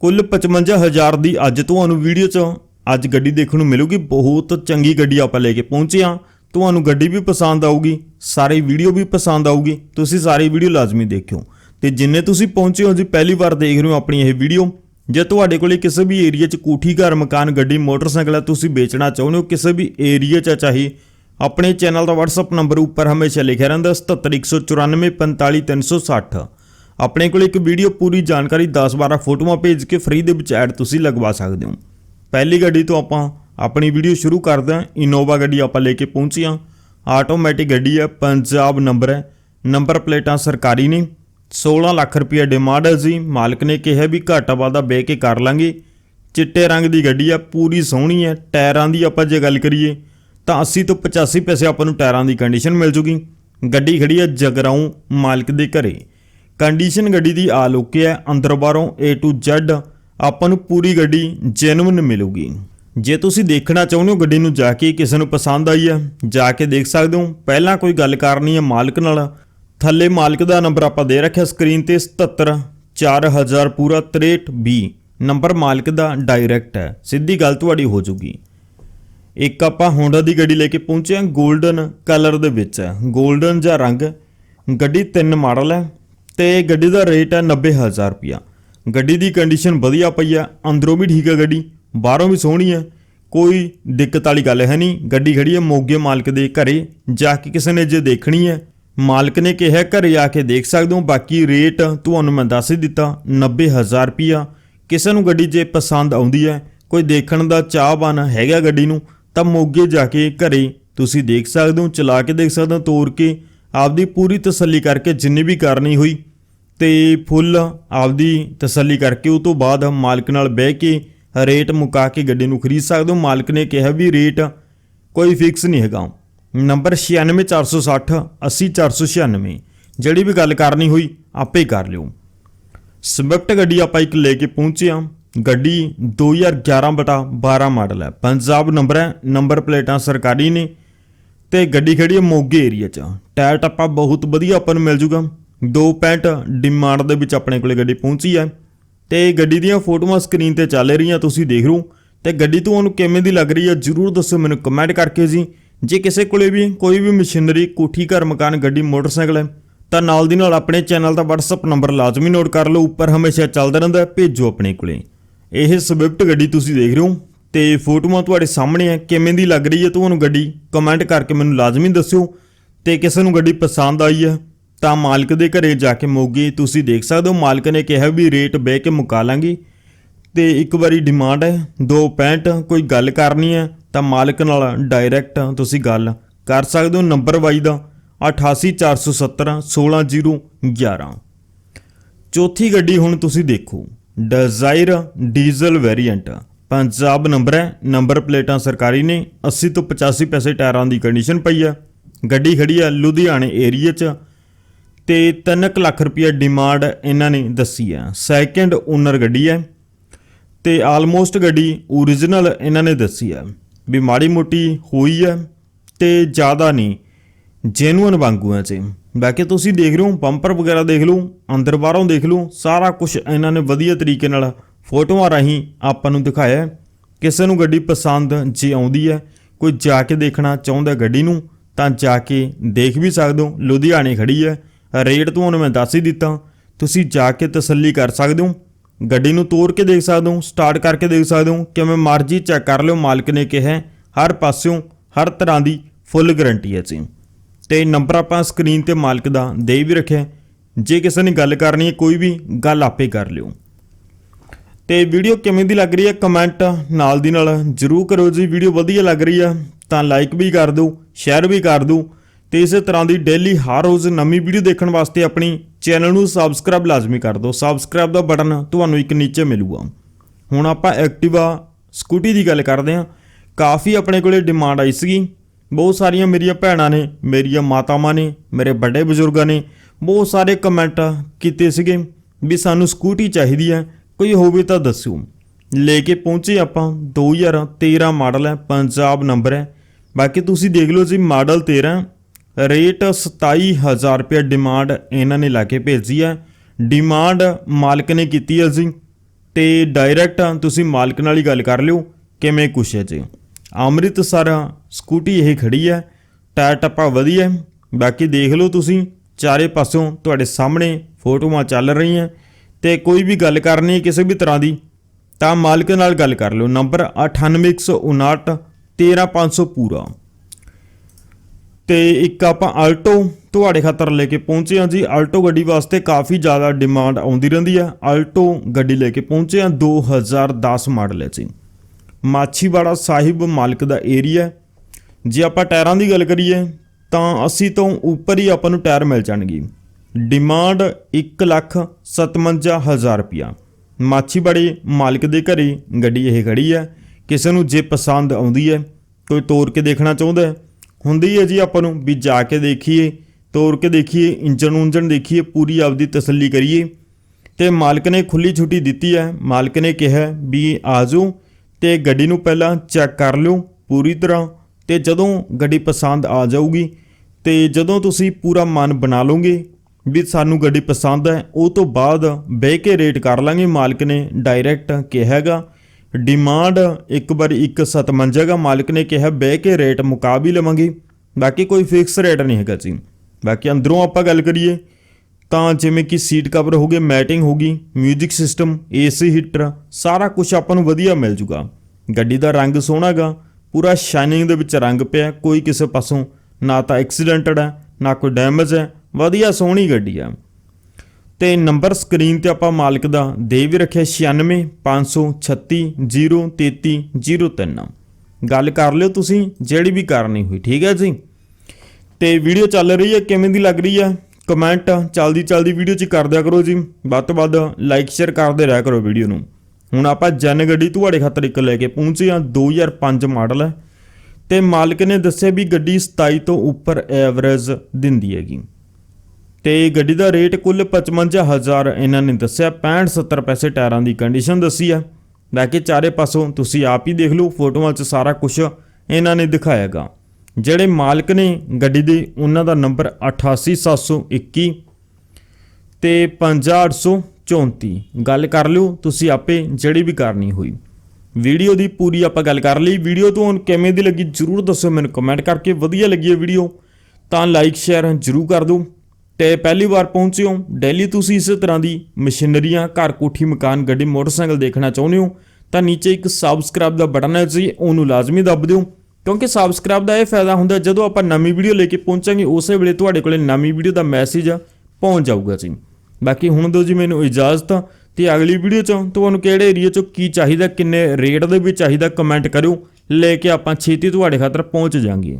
ਕੁੱਲ 55000 ਦੀ ਅੱਜ ਤੁਹਾਨੂੰ ਵੀਡੀਓ 'ਚ ਅੱਜ ਗੱਡੀ ਦੇਖਣ ਨੂੰ ਮਿਲੂਗੀ। ਬਹੁਤ ਚੰਗੀ ਗੱਡੀ ਆਪਾਂ ਲੈ ਕੇ ਪਹੁੰਚੇ ਹਾਂ। ਤੁਹਾਨੂੰ ਗੱਡੀ ਵੀ ਪਸੰਦ ਆਊਗੀ, ਸਾਰੀ ਵੀਡੀਓ ਵੀ ਪਸੰਦ ਆਊਗੀ। ਤੁਸੀਂ ਸਾਰੀ ਵੀਡੀਓ ਲਾਜ਼ਮੀ ਦੇਖਿਓ। ਤੇ ਜਿੰਨੇ ਤੁਸੀਂ ਪਹੁੰਚੇ ਹੋ ਜੀ, ਪਹਿਲੀ ਵਾਰ ਦੇਖ ਰਹੇ ਹੋ ਆਪਣੀ ਇਹ ਵੀਡੀਓ। ਜੇ ਤੁਹਾਡੇ ਕੋਲੇ ਕਿਸੇ ਵੀ ਏਰੀਆ 'ਚ ਕੋਠੀ, ਘਰ, ਮਕਾਨ, ਗੱਡੀ, ਮੋਟਰਸਾਈਕਲ ਹੈ, ਤੁਸੀਂ ਵੇਚਣਾ ਚਾਹੁੰਦੇ ਹੋ, ਕਿਸੇ ਵੀ ਏਰੀਆ 'ਚ ਚਾਹੀ, ਆਪਣੇ ਚੈਨਲ ਦਾ WhatsApp ਨੰਬਰ ਉੱਪਰ ਹਮੇਸ਼ਾ ਲਿਖਿਆ ਰਹਿੰਦਾ 7714945360 ਆਪਣੇ ਕੋਲ ਇੱਕ ਵੀਡੀਓ ਪੂਰੀ ਜਾਣਕਾਰੀ 10-12 ਫੋਟੋਆਂ ਭੇਜ ਕੇ ਫ੍ਰੀ ਦੇ ਵਿੱਚ ਐਡ ਤੁਸੀਂ ਲਗਵਾ ਸਕਦੇ ਹੋ। ਪਹਿਲੀ ਗੱਡੀ ਤੋਂ ਆਪਾਂ ਆਪਣੀ ਵੀਡੀਓ ਸ਼ੁਰੂ ਕਰਦੇ ਹਾਂ। ਇਨੋਵਾ ਗੱਡੀ ਆਪਾਂ ਲੈ ਕੇ ਪਹੁੰਚੇ ਹਾਂ। ਆਟੋਮੈਟਿਕ ਗੱਡੀ ਹੈ, ਪੰਜਾਬ ਨੰਬਰ ਹੈ। ਨੰਬਰ ਪਲੇਟਾਂ ਸਰਕਾਰੀ ਨੇ। 16 ਲੱਖ ਰੁਪਏ ਡਿਮਾਂਡ ਹੈ ਜੀ। ਮਾਲਕ ਨੇ ਕਿਹਾ ਵੀ ਘਾਟਾ ਵਾਦਾ ਬਹਿ ਕੇ ਕਰ ਲਾਂਗੇ। ਚਿੱਟੇ ਰੰਗ ਦੀ ਗੱਡੀ ਹੈ, ਪੂਰੀ ਸੋਹਣੀ ਹੈ। ਟਾਇਰਾਂ ਦੀ ਆਪਾਂ ਜੇ ਗੱਲ ਕਰੀਏ, ਤਾਂ 80 ਤੋਂ 85 ਪੈਸੇ ਆਪਾਂ ਨੂੰ ਟਾਇਰਾਂ ਦੀ ਕੰਡੀਸ਼ਨ ਮਿਲ ਜੂਗੀ। ਗੱਡੀ ਖੜੀ ਹੈ ਜਗਰਾਉਂ ਮਾਲਕ ਦੇ ਘਰੇ। ਕੰਡੀਸ਼ਨ ਗੱਡੀ ਦੀ ਆ ਲੋਕੇ ਹੈ, ਅੰਦਰ ਬਾਹਰੋਂ A to Z ਆਪਾਂ ਨੂੰ ਪੂਰੀ ਗੱਡੀ ਜੈਨੂਇਨ ਮਿਲੂਗੀ। ਜੇ ਤੁਸੀਂ ਦੇਖਣਾ ਚਾਹੁੰਦੇ ਹੋ ਗੱਡੀ ਨੂੰ ਜਾ ਕੇ ਕਿਸੇ ਨੂੰ ਪਸੰਦ ਆਈ ਹੈ, ਜਾ ਕੇ ਦੇਖ ਸਕਦੇ ਹੋ। ਪਹਿਲਾਂ ਕੋਈ ਗੱਲ ਕਰਨੀ ਹੈ ਮਾਲਕ ਨਾਲ, ਥੱਲੇ ਮਾਲਕ ਦਾ ਨੰਬਰ ਆਪਾਂ ਦੇ ਰੱਖਿਆ ਸਕਰੀਨ ਤੇ 77 4000 ਪੂਰਾ 6320 ਨੰਬਰ ਮਾਲਕ ਦਾ ਡਾਇਰੈਕਟ ਹੈ, ਸਿੱਧੀ ਗੱਲ ਤੁਹਾਡੀ ਹੋ ਜੂਗੀ। ਇੱਕ ਆਪਾਂ ਹੋਂਡਾ ਦੀ ਗੱਡੀ ਲੈ ਕੇ ਪਹੁੰਚੇ ਹਾਂ 골ਡਨ ਕਲਰ ਦੇ ਵਿੱਚ ਹੈ। 골ਡਨ ਜਾਂ ਰੰਗ, ਗੱਡੀ ਤਿੰਨ ਮਾਡਲ ਹੈ। ਤੇ ਗੱਡੀ ਦਾ ਰੇਟ ਹੈ 90000 ਰੁਪਿਆ ਗੱਡੀ ਦੀ ਕੰਡੀਸ਼ਨ ਵਧੀਆ ਪਈ ਹੈ, ਅੰਦਰੋਂ ਵੀ ਠੀਕ ਹੈ ਗੱਡੀ, ਬਾਹਰੋਂ ਵੀ ਸੋਹਣੀ ਹੈ, ਕੋਈ ਦਿੱਕਤ ਵਾਲੀ ਗੱਲ ਹੈ ਨਹੀਂ। ਗੱਡੀ ਖੜੀ ਹੈ ਮੋਗੇ ਮਾਲਕ ਦੇ ਘਰੇ, ਜਾ ਕੇ ਕਿਸੇ ਨੇ ਜੇ ਦੇਖਣੀ ਹੈ, ਮਾਲਕ ਨੇ ਕਿਹਾ ਘਰੇ ਆ ਕੇ ਦੇਖ ਸਕਦੇ ਹੋ, ਬਾਕੀ ਰੇਟ ਤੁਹਾਨੂੰ ਮੈਂ ਦੱਸ ਹੀ ਦਿੱਤਾ 90000 ਰੁਪਿਆ ਕਿਸੇ ਨੂੰ ਗੱਡੀ ਜੇ ਪਸੰਦ ਆਉਂਦੀ ਹੈ, ਕੋਈ ਦੇਖਣ ਦਾ ਚਾਹਵਾਨ ਹੈਗਾ ਗੱਡੀ ਨੂੰ, ਤਾਂ ਮੋਗੇ ਜਾ ਕੇ ਘਰੇ ਤੁਸੀਂ ਦੇਖ ਸਕਦੇ ਹੋ, ਚਲਾ ਕੇ ਦੇਖ ਸਕਦੇ ਹੋ, ਤੋਰ ਕੇ, ਆਪਦੀ ਪੂਰੀ ਤਸੱਲੀ ਕਰਕੇ ਜਿੰਨੀ ਵੀ ਕਰਨੀ ਹੋਈ ਤੇ ਫੁੱਲ ਆਪਦੀ ਤਸੱਲੀ ਕਰਕੇ ਉਹ ਤੋਂ ਬਾਅਦ ਮਾਲਕ ਨਾਲ ਬਹਿ ਕੇ ਰੇਟ ਮੁਕਾ ਕੇ ਗੱਡੀ ਨੂੰ ਖਰੀਦ ਸਕਦੇ ਹੋ। ਮਾਲਕ ਨੇ ਕਿਹਾ ਵੀ ਰੇਟ ਕੋਈ ਫਿਕਸ ਨਹੀਂ ਹੈਗਾ। ਨੰਬਰ 96460 80496 ਜਿਹੜੀ ਵੀ ਗੱਲ ਕਰਨੀ ਹੋਈ, ਆਪੇ ਕਰ ਲਿਓ। ਸਵਿਫਟ ਗੱਡੀ ਆਪਾਂ ਇੱਕ ਲੈ ਕੇ ਪਹੁੰਚੇ ਹਾਂ। ਗੱਡੀ 2011 ਬਟਾ 12 ਮਾਡਲ ਹੈ। ਪੰਜਾਬ ਨੰਬਰ ਹੈ, ਨੰਬਰ ਪਲੇਟਾਂ ਸਰਕਾਰੀ ਨੇ ਤੇ ਗੱਡੀ ਖੜੀ ਹੈ ਮੋਗੇ ਏਰੀਆ 'ਚ। ਟਾਇਰ ਟੱਪਾ ਬਹੁਤ ਵਧੀਆ ਆਪਾਂ ਨੂੰ ਮਿਲ ਜੂਗਾ। 2.65 ਡਿਮਾਂਡ ਦੇ ਵਿੱਚ ਆਪਣੇ ਕੋਲੇ ਗੱਡੀ ਪਹੁੰਚੀ ਹੈ। ਤੇ ਗੱਡੀ ਦੀਆਂ ਫੋਟੋਆਂ ਸਕਰੀਨ ਤੇ ਚੱਲ ਰਹੀਆਂ, ਤੁਸੀਂ ਦੇਖ ਰਹੇ ਹੋ। ਤੇ ਗੱਡੀ ਤੁਹਾਨੂੰ ਕਿਵੇਂ ਦੀ ਲੱਗ ਰਹੀ ਹੈ, ਜਰੂਰ ਦੱਸੋ ਮੈਨੂੰ ਕਮੈਂਟ ਕਰਕੇ ਜੀ। ਜੇ ਕਿਸੇ ਕੋਲੇ ਵੀ ਕੋਈ ਵੀ ਮਸ਼ੀਨਰੀ, ਕੋਠੀ, ਘਰ, ਮਕਾਨ, ਗੱਡੀ, ਮੋਟਰਸਾਈਕਲ ਹੈ, ਤਾਂ ਨਾਲ ਦੀ ਨਾਲ ਆਪਣੇ ਚੈਨਲ ਦਾ WhatsApp ਨੰਬਰ ਲਾਜ਼ਮੀ ਨੋਟ ਕਰ ਲਓ। ਉੱਪਰ ਹਮੇਸ਼ਾ ਚੱਲਦਾ ਰਹਿੰਦਾ ਭੇਜੋ ਆਪਣੇ ਕੋਲੇ। ਇਹ ਸਵਿਫਟ ਗੱਡੀ ਤੁਸੀਂ ਦੇਖ ਰਹੇ ਹੋ। ਤੇ ਫੋਟੋਆਂ ਤੁਹਾਡੇ ਸਾਹਮਣੇ ਹੈ, ਕਿਵੇਂ ਦੀ ਲੱਗ ਰਹੀ ਹੈ ਤੁਹਾਨੂੰ ਗੱਡੀ ਕਮੈਂਟ ਕਰਕੇ ਮੈਨੂੰ ਲਾਜ਼ਮੀ ਦੱਸਿਓ। ਤੇ ਕਿਸੇ ਨੂੰ ਗੱਡੀ ਪਸੰਦ ਆਈ ਹੈ ਤਾਂ ਮਾਲਕ ਦੇ ਘਰੇ ਜਾ ਕੇ ਮੋਗੇ, ਤੁਸੀਂ ਦੇਖ ਸਕਦੇ ਹੋ, ਮਾਲਕ ਨੇ ਕਿਹਾ ਵੀ ਰੇਟ ਬਹਿ ਕੇ ਮੁਕਾ ਲਾਂਗੇ। ਤੇ ਇੱਕ ਵਾਰੀ ਡਿਮਾਂਡ ਹੈ 265 ਕੋਈ ਗੱਲ ਕਰਨੀ ਹੈ, ਤਾਂ ਮਾਲਕ ਨਾਲ ਡਾਇਰੈਕਟ ਤੁਸੀਂ ਗੱਲ ਕਰ ਸਕਦੇ ਹੋ ਨੰਬਰ ਵਾਈ ਦਾ 88470 16011 ਚੌਥੀ ਗੱਡੀ ਹੁਣ ਤੁਸੀਂ ਦੇਖੋ Dzire diesel variant Punjab number ਹੈ, ਨੰਬਰ ਪਲੇਟਾਂ ਸਰਕਾਰੀ ਨੇ 80 ਤੋਂ 85 ਪੈਸੇ ਟਾਇਰਾਂ ਦੀ ਕੰਡੀਸ਼ਨ ਪਈ ਹੈ। ਗੱਡੀ ਖੜੀ ਹੈ ਲੁਧਿਆਣੇ ਏਰੀਆ 'ਚ। ਤੇ 3 ਲੱਖ ਰੁਪਏ ਡਿਮਾਂਡ ਇਹਨਾਂ ਨੇ ਦੱਸੀ ਹੈ। ਸੈਕੰਡ ਓਨਰ ਗੱਡੀ ਹੈ ਤੇ ਆਲਮੋਸਟ ਗੱਡੀ ਓਰੀਜਨਲ ਇਹਨਾਂ ਨੇ ਦੱਸੀ ਹੈ ਵੀ ਮਾੜੀ ਮੋਟੀ ਹੋਈ ਹੈ ਤੇ ਜ਼ਿਆਦਾ ਨਹੀਂ ਜੈਨੂਅਨ ਵਾਂਗੂ ਹੈ ਜੀ। ਬਾਕੀ ਤੁਸੀਂ ਦੇਖ ਰਹੇ ਹੋ ਬੰਪਰ ਵਗੈਰਾ ਦੇਖ ਲਓ, ਅੰਦਰ ਬਾਹਰੋਂ ਦੇਖ ਲਓ, ਸਾਰਾ ਕੁਝ ਇਹਨਾਂ ਨੇ ਵਧੀਆ ਤਰੀਕੇ ਨਾਲ ਫੋਟੋਆਂ ਰਾਹੀਂ ਆਪਾਂ ਨੂੰ ਦਿਖਾਇਆ ਕਿਸੇ ਨੂੰ ਗੱਡੀ ਪਸੰਦ ਜੇ ਆਉਂਦੀ ਹੈ, ਕੋਈ ਜਾ ਕੇ ਦੇਖਣਾ ਚਾਹੁੰਦਾ ਗੱਡੀ ਨੂੰ, ਤਾਂ ਜਾ ਕੇ ਦੇਖ ਵੀ ਸਕਦੇ ਹੋ। ਲੁਧਿਆਣੇ ਖੜੀ ਹੈ ਰੇਟ ਤੁਹਾਨੂੰ ਮੈਂ ਦੱਸ ਹੀ ਦਿੱਤਾ। ਤੁਸੀਂ ਜਾ ਕੇ ਤਸੱਲੀ ਕਰ ਸਕਦੇ ਹੋ। ਗੱਡੀ ਨੂੰ ਤੋੜ ਕੇ ਦੇਖ ਸਕਦੇ ਹੋ ਸਟਾਰਟ ਕਰਕੇ ਦੇਖ ਸਕਦੇ ਹੋ, ਕਿਵੇਂ ਮਰਜ਼ੀ ਚੈੱਕ ਕਰ ਲਿਓ, ਮਾਲਕ ਨੇ ਕਿਹਾ ਹਰ ਪਾਸਿਓਂ, ਹਰ ਤਰ੍ਹਾਂ ਦੀ ਫੁੱਲ ਗਾਰੰਟੀ ਹੈ ਜੀ। ਤੇ ਨੰਬਰ ਆਪਾਂ ਸਕਰੀਨ ਤੇ ਮਾਲਕ ਦਾ ਦੇ ਵੀ ਰੱਖਿਆ ਜੇ ਕਿਸੇ ਨੇ ਗੱਲ ਕਰਨੀ ਹੈ, ਕੋਈ ਵੀ ਗੱਲ ਆਪੇ ਕਰ ਲਿਓ। ਤੇ ਵੀਡੀਓ ਕਿਵੇਂ ਦੀ ਲੱਗ ਰਹੀ ਹੈ ਕਮੈਂਟ ਨਾਲ ਦੀ ਨਾਲ ਜਰੂਰ ਕਰੋ ਜੀ। ਵੀਡੀਓ ਵਧੀਆ ਲੱਗ ਰਹੀ ਹੈ ਤਾਂ ਲਾਈਕ ਵੀ ਕਰ ਦਿਓ ਸ਼ੇਅਰ ਵੀ ਕਰ ਦਿਓ। ਤੇ ਇਸੇ ਤਰ੍ਹਾਂ ਦੀ ਡੇਲੀ ਹਰ ਰੋਜ਼ ਨਵੀਂ ਵੀਡੀਓ ਦੇਖਣ ਵਾਸਤੇ ਆਪਣੀ ਚੈਨਲ ਨੂੰ ਸਬਸਕ੍ਰਾਈਬ ਲਾਜ਼ਮੀ ਕਰ ਦਿਓ। ਸਬਸਕ੍ਰਾਈਬ ਦਾ ਬਟਨ ਤੁਹਾਨੂੰ ਇੱਕ ਨੀਚੇ ਮਿਲੂਗਾ। ਹੁਣ ਆਪਾਂ ਐਕਟਿਵਾ ਸਕੂਟੀ ਦੀ ਗੱਲ ਕਰਦੇ ਹਾਂ। ਕਾਫੀ ਆਪਣੇ ਕੋਲੇ ਡਿਮਾਂਡ ਆਈ ਸੀਗੀ। ਬਹੁਤ ਸਾਰੀਆਂ ਮੇਰੀਆਂ ਭੈਣਾਂ ਨੇ, ਮੇਰੀਆਂ ਮਾਤਾਵਾਂ ਨੇ, ਮੇਰੇ ਵੱਡੇ ਬਜ਼ੁਰਗਾਂ ਨੇ ਬਹੁਤ ਸਾਰੇ ਕਮੈਂਟ ਕੀਤੇ ਸੀਗੇ ਵੀ ਸਾਨੂੰ ਸਕੂਟੀ ਚਾਹੀਦੀ ਹੈ, ਕੋਈ ਹੋਵੇ ਤਾਂ ਦੱਸੋ ਲੈ ਕੇ ਪਹੁੰਚੇ ਆਪਾਂ 2013 ਮਾਡਲ ਹੈ, ਪੰਜਾਬ ਨੰਬਰ ਹੈ। ਬਾਕੀ ਤੁਸੀਂ ਦੇਖ ਲਓ ਜੀ ਮਾਡਲ 13 ਰੇਟ 27000 ਰੁਪਏ ਡਿਮਾਂਡ ਇਹਨਾਂ ਨੇ ਲਾ ਕੇ ਭੇਜੀ ਹੈ। ਡਿਮਾਂਡ ਮਾਲਕ ਨੇ ਕੀਤੀ ਹੈ ਜੀ। ਤੇ ਡਾਇਰੈਕਟ ਤੁਸੀਂ ਮਾਲਕ ਨਾਲ ਹੀ ਗੱਲ ਕਰ ਲਿਓ, ਕਿਵੇਂ ਕੁਛ ਹੈ ਜੀ। ਅੰਮ੍ਰਿਤਸਰ ਸਕੂਟੀ ਇਹ ਖੜੀ ਹੈ। ਟਾਇਰ ਟੱਪਾ ਵਧੀਆ ਬਾਕੀ ਦੇਖ ਲਓ ਤੁਸੀਂ, ਚਾਰੇ ਪਾਸੋਂ ਤੁਹਾਡੇ ਸਾਹਮਣੇ ਫੋਟੋਆਂ ਚੱਲ ਰਹੀਆਂ। ਤੇ ਕੋਈ ਵੀ ਗੱਲ ਕਰਨੀ ਹੈ ਕਿਸੇ ਵੀ ਤਰ੍ਹਾਂ ਦੀ, ਤਾਂ ਮਾਲਕ ਨਾਲ ਗੱਲ ਕਰ ਲਿਓ। ਨੰਬਰ 98159 13500 ਪੂਰਾ। ਤੇ ਇੱਕ ਆਪਾਂ ਆਲਟੋ ਤੁਹਾਡੇ ਖਾਤਰ ਲੈ ਕੇ ਪਹੁੰਚੇ ਹਾਂ ਜੀ। ਆਲਟੋ ਗੱਡੀ ਵਾਸਤੇ ਕਾਫੀ ਜ਼ਿਆਦਾ ਡਿਮਾਂਡ ਆਉਂਦੀ ਰਹਿੰਦੀ ਹੈ। ਆਲਟੋ ਗੱਡੀ ਲੈ ਕੇ ਪਹੁੰਚੇ ਹਾਂ 2010 ਮਾਡਲ ਹੈ ਜੀ। ਮਾਛੀਵਾੜਾ ਸਾਹਿਬ ਮਾਲਕ ਦਾ ਏਰੀਆ ਜੇ ਆਪਾਂ ਟਾਇਰਾਂ ਦੀ ਗੱਲ ਕਰੀਏ, ਤਾਂ 80 ਤੋਂ ਉੱਪਰ ਹੀ ਆਪਾਂ ਨੂੰ ਟਾਇਰ ਮਿਲ ਜਾਣਗੇ। ਡਿਮਾਂਡ 157000 ਰੁਪਿਆ ਮਾਛੀਵਾੜੇ ਮਾਲਕ ਦੇ ਘਰੇ ਗੱਡੀ ਇਹ ਖੜੀ ਹੈ। ਕਿਸੇ ਨੂੰ ਜੇ ਪਸੰਦ ਆਉਂਦੀ ਹੈ, ਕੋਈ ਤੋਰ ਕੇ ਦੇਖਣਾ ਚਾਹੁੰਦਾ ਹੈ ਹੁੰਦੀ ਹੈ ਜੀ ਆਪਾਂ ਨੂੰ ਵੀ ਜਾ ਕੇ ਦੇਖੀਏ, ਤੋਰ ਕੇ ਦੇਖੀਏ, ਇੰਜਣ ਉਂਜਨ ਦੇਖੀਏ, ਪੂਰੀ ਆਪਦੀ ਤਸੱਲੀ ਕਰੀਏ। ਤੇ ਮਾਲਕ ਨੇ ਖੁੱਲੀ ਛੁੱਟੀ ਦਿੱਤੀ ਹੈ। ਮਾਲਕ ਨੇ ਕਿਹਾ ਵੀ ਆ ਜਾਓ ਤੇ ਗੱਡੀ ਨੂੰ ਪਹਿਲਾਂ ਚੈੱਕ ਕਰ ਲਿਓ ਪੂਰੀ ਤਰ੍ਹਾਂ ਤੇ ਜਦੋਂ ਗੱਡੀ ਪਸੰਦ ਆ ਜਾਊਗੀ ਤੇ ਜਦੋਂ ਤੁਸੀਂ ਪੂਰਾ ਮਨ ਬਣਾ ਲਓਗੇ ਵੀ ਸਾਨੂੰ ਗੱਡੀ ਪਸੰਦ ਹੈ, ਉਹ ਤੋਂ ਬਾਅਦ ਬਹਿ ਕੇ ਰੇਟ ਕਰ ਲਾਂਗੇ, ਮਾਲਕ ਨੇ ਡਾਇਰੈਕਟ ਕਿਹਾਗਾ। ਡਿਮਾਂਡ ਇੱਕ ਵਾਰ ਇੱਕ ਸਤਮੰਜੇਗਾ ਮਾਲਕ ਨੇ ਕਿਹਾ, ਬਹਿ ਕੇ ਰੇਟ ਮੁਕਾ ਵੀ ਲਵਾਂਗੇ। ਬਾਕੀ ਕੋਈ ਫਿਕਸ ਰੇਟ ਨਹੀਂ ਹੈਗਾ ਜੀ। ਬਾਕੀ ਅੰਦਰੋਂ ਆਪਾਂ ਗੱਲ ਕਰੀਏ, ਤਾਂ ਜਿਵੇਂ ਕਿ ਸੀਟ ਕਵਰ ਹੋ ਗਏ ਮੈਟਿੰਗ ਹੋ ਗਈ 뮤직 ਸਿਸਟਮ ਏਸੀ ਹੀਟਰ ਸਾਰਾ ਕੁਝ ਆਪਾਂ ਨੂੰ ਵਧੀਆ ਮਿਲ ਜੂਗਾ। ਗੱਡੀ ਦਾ ਰੰਗ ਸੋਹਣਾਗਾ ਪੂਰਾ ਸ਼ਾਈਨਿੰਗ ਦੇ ਵਿੱਚ ਰੰਗ ਪਿਆ, ਕੋਈ ਕਿਸੇ ਪਾਸੋਂ ਨਾ ਤਾਂ ਐਕਸੀਡੈਂਟਡ ਹੈ, ਨਾ ਕੋਈ ਡੈਮੇਜ ਹੈ, ਵਧੀਆ ਸੋਹਣੀ ਗੱਡੀ ਆ ਤੇ ਨੰਬਰ ਸਕਰੀਨ ਤੇ ਆਪਾਂ ਮਾਲਕ ਦਾ ਦੇ ਵੀ ਰੱਖਿਆ 96 536 033 03 ਗੱਲ ਕਰ ਲਿਓ ਤੁਸੀਂ, ਜਿਹੜੀ ਵੀ ਕਰਨੀ ਹੋਈ, ਠੀਕ ਹੈ ਜੀ? ਤੇ ਵੀਡੀਓ ਚੱਲ ਰਹੀ ਹੈ, ਕਿਵੇਂ ਦੀ ਲੱਗ ਰਹੀ ਹੈ? ਕਮੈਂਟ ਚਲਦੀ ਚਲਦੀ ਵੀਡੀਓ 'ਚ ਕਰ ਦਿਆ ਕਰੋ ਜੀ। ਵੱਧ ਤੋਂ ਵੱਧ ਲਾਈਕ ਸ਼ੇਅਰ ਕਰਦੇ ਰਹਿ ਕਰੋ ਵੀਡੀਓ ਨੂੰ। ਹੁਣ ਆਪਾਂ ਜਨ ਗੱਡੀ ਤੁਹਾਡੇ ਖਾਤਰ ਇੱਕ ਲੈ ਕੇ ਪਹੁੰਚੇ ਹਾਂ 2005 ਮਾਡਲ। ਹੈ ਤੇ ਮਾਲਕ ਨੇ ਦੱਸਿਆ ਵੀ ਗੱਡੀ 27 ਤੋਂ ਉੱਪਰ ਐਵਰੇਜ ਦਿੰਦੀ ਹੈਗੀ। ਤੇ ਗੱਡੀ ਦਾ ਰੇਟ ਕੁੱਲ 55000 ਇਹਨਾਂ ਨੇ ਦੱਸਿਆ 65 70 ਪੈਸੇ ਟਾਇਰਾਂ ਦੀ ਕੰਡੀਸ਼ਨ ਦੱਸੀ ਹੈ ਬਾਕੀ ਚਾਰੇ ਪਾਸੋਂ ਤੁਸੀਂ ਆਪ ਹੀ ਦੇਖ ਲਓ, ਫੋਟੋਆਂ 'ਚ ਸਾਰਾ ਕੁਝ ਇਹਨਾਂ ਨੇ ਦਿਖਾਇਆਗਾ। ਜਿਹੜੇ ਮਾਲਕ ਨੇ ਗੱਡੀ ਦੇ, ਉਹਨਾਂ ਦਾ ਨੰਬਰ 88721 ਤੇ 50834 ਗੱਲ ਕਰ ਲਿਓ, ਤੁਸੀਂ ਆਪੇ ਜਿਹੜੀ ਵੀ ਕਰਨੀ ਹੋਈ। ਵੀਡੀਓ ਦੀ ਪੂਰੀ ਆਪਾਂ ਗੱਲ ਕਰ ਲਈ। ਵੀਡੀਓ ਤੋਂ ਕਿਵੇਂ ਦੀ ਲੱਗੀ, ਜਰੂਰ ਦੱਸੋ ਮੈਨੂੰ ਕਮੈਂਟ ਕਰਕੇ। ਵਧੀਆ ਲੱਗੀ ਹੈ ਵੀਡੀਓ, ਤਾਂ ਲਾਈਕ ਸ਼ੇਅਰ ਜਰੂਰ ਕਰ ਦਿਓ। ਤੇ ਪਹਿਲੀ ਵਾਰ ਪਹੁੰਚੇ ਹੋ ਡੇਲੀ ਤੁਸੀਂ ਇਸੇ ਤਰ੍ਹਾਂ ਦੀ ਮਸ਼ੀਨਰੀਆਂ, ਘਰ ਕੋਠੀ, ਮਕਾਨ, ਗੱਡੀ, ਮੋਟਰਸਾਈਕਲ ਦੇਖਣਾ ਚਾਹੁੰਦੇ ਹੋ, ਤਾਂ ਨੀਚੇ ਇੱਕ ਸਬਸਕ੍ਰਾਈਬ ਦਾ ਬਟਨ ਹੈ ਜੀ, ਉਹਨੂੰ ਲਾਜ਼ਮੀ ਦੱਬ ਦਿਓ, ਕਿਉਂਕਿ ਸਬਸਕ੍ਰਾਈਬ ਦਾ ਇਹ ਫਾਇਦਾ ਹੁੰਦਾ ਜਦੋਂ ਆਪਾਂ ਨਵੀਂ ਵੀਡੀਓ ਲੈ ਕੇ ਪਹੁੰਚਾਂਗੇ, ਉਸੇ ਵੇਲੇ ਤੁਹਾਡੇ ਕੋਲੇ ਨਵੀਂ ਵੀਡੀਓ ਦਾ ਮੈਸੇਜ ਪਹੁੰਚ ਜਾਊਗਾ ਜੀ। ਬਾਕੀ ਹੁਣ ਦਿਓ ਜੀ ਮੈਨੂੰ ਇਜਾਜ਼ਤ, ਤੇ ਅਗਲੀ ਵੀਡੀਓ ਚ ਤੁਹਾਨੂੰ ਕਿਹੜੇ ਏਰੀਆ ਚ ਕੀ ਚਾਹੀਦਾ, ਕਿੰਨੇ ਰੇਟ ਦੇ ਵਿੱਚ ਚਾਹੀਦਾ ਕਮੈਂਟ ਕਰਿਓ, ਲੈ ਕੇ ਆਪਾਂ ਛੇਤੀ ਤੁਹਾਡੇ ਖਾਤਰ ਪਹੁੰਚ ਜਾਾਂਗੇ